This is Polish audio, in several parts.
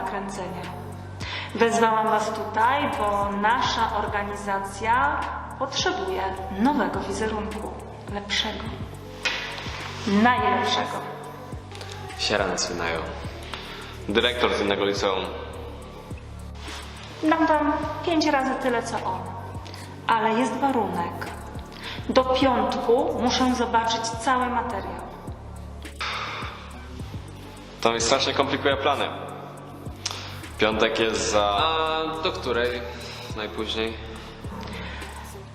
kręcenie. Wezwałam Was tutaj, bo nasza organizacja potrzebuje nowego wizerunku. Lepszego. Najlepszego. Siara nas wynają. Dyrektor z innego liceum. Dam Wam pięć razy tyle, co on. Ale jest warunek. Do piątku muszę zobaczyć cały materiał. To mi strasznie komplikuje plany. Piątek jest za... A do której? Najpóźniej?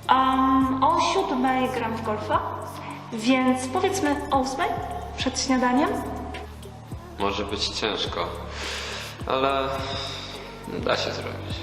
Um, o siódmej gram w golfa, więc powiedzmy o ósmej przed śniadaniem. Może być ciężko. Ale... Da się zrobić.